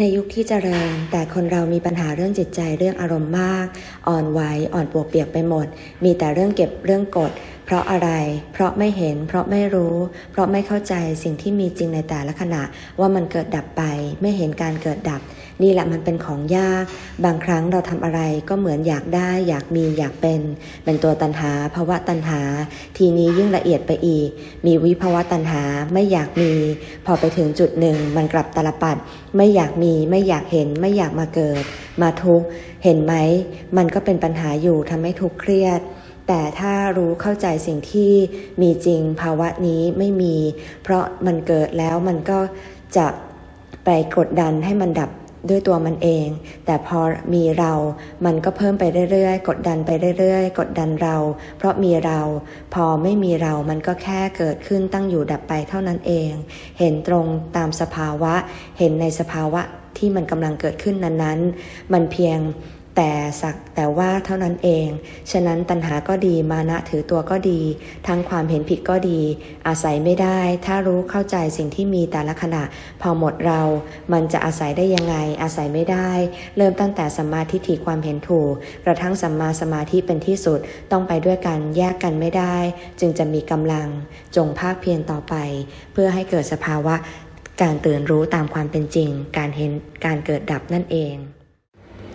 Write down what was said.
ในยุคที่เจริญ แต่คนเรามีปัญหาเรื่องจิตใจเรื่องอารมณ์มาก อ่อนไหวอ่อนปวกเปียกไปหมด มีแต่เรื่องเก็บเรื่องกด เพราะอะไร เพราะไม่เห็น เพราะไม่รู้ เพราะไม่เข้าใจสิ่งที่มีจริงในแต่ละขณะ ว่ามันเกิดดับไป ไม่เห็นการเกิดดับ นี่แหละมันเป็นของยาก บางครั้งเราทำอะไรก็เหมือนอยากได้ อยากมีอยากเป็น เป็นตัวตันหาภาวะตันหา ทีนี้ยิ่งละเอียดไปอีก มีวิภาวะตันหาไม่อยากมี พอไปถึงจุดหนึ่ง มันกลับตลปัด ไม่อยากมี ไม่อยากเห็น ไม่อยากมาเกิด มาทุกข์เห็นไหม มันก็เป็นปัญหาอยู่ทำให้ทุกข์เครียด แต่ถ้ารู้เข้าใจสิ่งที่มีจริงภาวะนี้ไม่มี เพราะมันเกิดแล้วมันก็จะไปกดดันให้มันดับด้วยตัวมันเอง แต่พอมีเรา มันก็เพิ่มไปเรื่อยๆ กดดันไปเรื่อยๆ กดดันเรา เพราะมีเรา พอไม่มีเรา มันก็แค่เกิดขึ้นตั้งอยู่ดับไปเท่านั้นเอง เห็นตรงตามสภาวะ เห็นในสภาวะที่มันกำลังเกิดขึ้นนั้นๆ มันเพียง แต่สักแต่ว่าเท่านั้นเอง ฉะนั้นตัณหาก็ดีมานะถือตัวก็ดี ทั้งความเห็นผิดก็ดี อาศัยไม่ได้ ถ้ารู้เข้าใจสิ่งที่มีแต่ละขณะ พอหมดเรา มันจะอาศัยได้ยังไง อาศัยไม่ได้ เริ่มตั้งแต่สัมมาทิฏฐิความเห็นถูก กระทั่งสัมมาสมาธิเป็นที่สุด ต้องไปด้วยกัน แยกกันไม่ได้ จึงจะมีกำลัง จงภาคเพียรต่อไป เพื่อให้เกิดสภาวะ การตื่นรู้ตามความเป็นจริง การเห็น การเกิดดับนั่นเอง